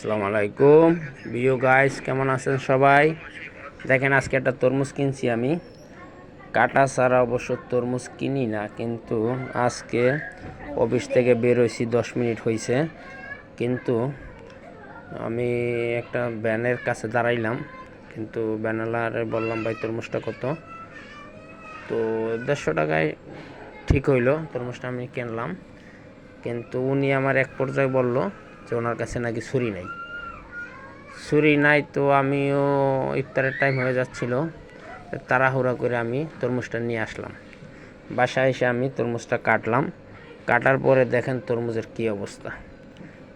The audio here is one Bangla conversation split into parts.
আসসালামু আলাইকুম বিও গাইস কেমন আছেন সবাই? দেখেন, আজকে একটা তরমুজ কিনছি আমি। কাটা ছাড়া অবশ্য তরমুজ কিনি না, কিন্তু আজকে অফিস থেকে বের হয়েছি, দশ মিনিট হয়েছে। কিন্তু আমি একটা ব্যানের কাছে দাঁড়াইলাম, কিন্তু ব্যানালারে বললাম, ভাই, তরমুজটা কত? তো দেড়শো টাকায় ঠিক হইল, তরমুজটা আমি কিনলাম। কিন্তু উনি আমার এক পর্যায়ে বলল যে ওনার কাছে নাকি ছুরি নাই। ছুরি নাই তো আমিও ইফতারের টাইম হয়ে যাচ্ছিল। তাড়াহুড়া করে আমি তরমুজটা নিয়ে আসলাম। বাসায় এসে আমি তরমুজটা কাটলাম। কাটার পরে দেখেন তরমুজের কী অবস্থা।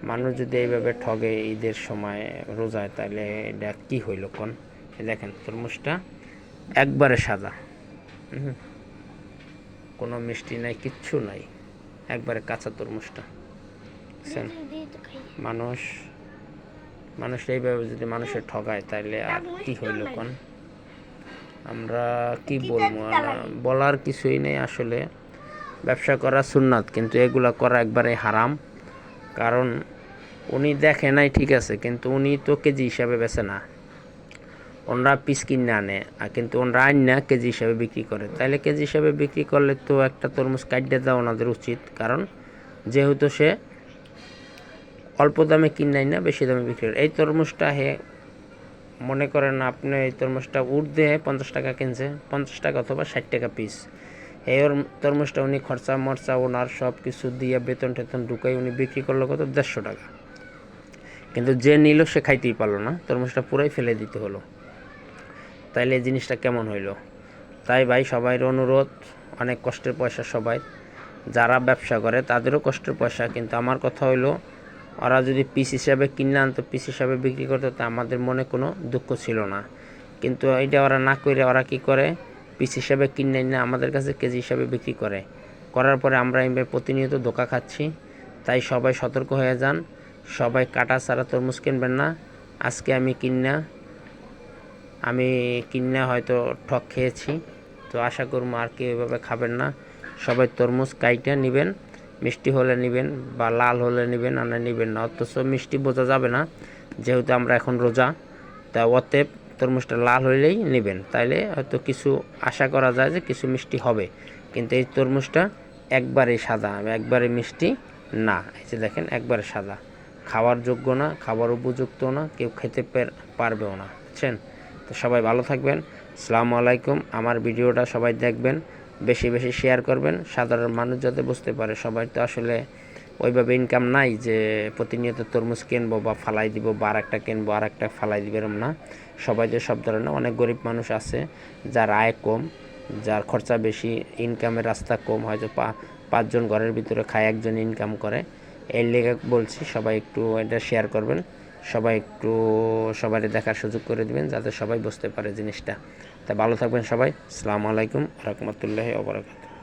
মানুষ যদি এইভাবে ঠগে ঈদের সময় রোজায় তাহলে এটা কী হইল কোন? দেখেন তরমুজটা একবারে সাদা। কোনো মিষ্টি নাই, কিচ্ছু নাই। একবারে কাঁচা তরমুজটা। বুঝছেন মানুষ মানুষ এইভাবে যদি মানুষের ঠগায় তাইলে আর কি হইল কোন? আমরা কি বলব? বলার কিছুই নেই আসলে। ব্যবসা করা সুন্নাত কিন্তু এগুলা করা একবারে হারাম। কারণ উনি দেখে নাই ঠিক আছে কিন্তু উনি তো কেজি হিসাবে বেচে না। ওনরা পিস কিনে আনে আর কিন্তু ওনরা আইন না কেজি হিসাবে বিক্রি করে। তাইলে কেজি হিসাবে বিক্রি করলে তো একটা তরমুজ কাটিয়ে দেওয়া ওনাদের উচিত। কারণ যেহেতু সে অল্প দামে কিনাই না, বেশি দামে বিক্রি করে এই তরমুজটা হে, মনে করেন আপনি এই তরমুজটা উর্ধে পঞ্চাশ টাকা কিনছে, পঞ্চাশ টাকা অথবা ষাট টাকা পিস এই ওর তরমুজটা উনি খরচা মরচা ওনার সব কিছু দিয়ে বেতন টেতন ঢুকাই উনি বিক্রি করল কত? দেড়শো টাকা। কিন্তু যে নিল সে খাইতেই পারল না, তরমুজটা পুরাই ফেলে দিতে হলো। তাইলে জিনিসটা কেমন হইল? তাই ভাই সবাই অনুরোধ, অনেক কষ্টের পয়সা সবাই। যারা ব্যবসা করে তাদেরও কষ্টের পয়সা, কিন্তু আমার কথা হইল ওরা যদি পিস হিসাবে কিনে আনতো পিস হিসাবে বিক্রি করতো, তা আমাদের মনে কোনো দুঃখ ছিল না। কিন্তু এটা ওরা না করে, ওরা কি করে? পিস হিসাবে কিনে না আমাদের কাছে কেজি হিসাবে বিক্রি করে। করার পরে আমরা এইভাবে প্রতিনিয়ত ধোকা খাচ্ছি। তাই সবাই সতর্ক হয়ে যান। সবাই কাটা ছাড়া তরমুজ কিনবেন না। আজকে আমি কিনা আমি কিনে হয়তো ঠক খেয়েছি। তো আশা করব আর কেউ এভাবে খাবেন না। সবাই তরমুজ কাইটা নেবেন। মিষ্টি হলে নেবেন বা লাল হলে নেবেন আর নেবেন না। অথচ মিষ্টি বোঝা যাবে না, যেহেতু আমরা এখন রোজা, তা অতএব তরমুজটা লাল হইলেই নেবেন। তাইলে হয়তো কিছু আশা করা যায় যে কিছু মিষ্টি হবে, কিন্তু এই তরমুজটা একবারে সাদা, একবারে মিষ্টি না। এই যে দেখেন, একবারে সাদা। খাওয়ার যোগ্য না খাবার উপযুক্ত না, কেউ খেতে পারবেও না। বুঝছেন? তো সবাই ভালো থাকবেন। আসসালামু আলাইকুম। আমার ভিডিওটা সবাই দেখবেন। বেশি বেশি শেয়ার করবেন। সাধারণ মানুষ যাতে বুঝতে পারে, সবাই তো আসলে ওইভাবে ইনকাম নাই যে প্রতিনিয়ত তরমুজ কিনবো বা ফালাই দিব বা আর একটা কিনবো আর একটা ফালাই দিব এরম না। সবাই তো সব ধরনের, অনেক গরিব মানুষ আছে, যার আয় কম, যার খরচা বেশি ইনকামের রাস্তা কম, হয়তো পা- পাঁচজন ঘরের ভিতরে খায়, একজন ইনকাম করে। এর লেগে বলছি, সবাই একটু এটা শেয়ার করবেন। সবাই একটু সবাই দেখার সুযোগ করে দিবেন যাতে সবাই বুঝতে পারে জিনিসটা। তা ভালো থাকবেন সবাই। আসসালামু আলাইকুম রহমতুল্লাহ ওবরাকাতুহ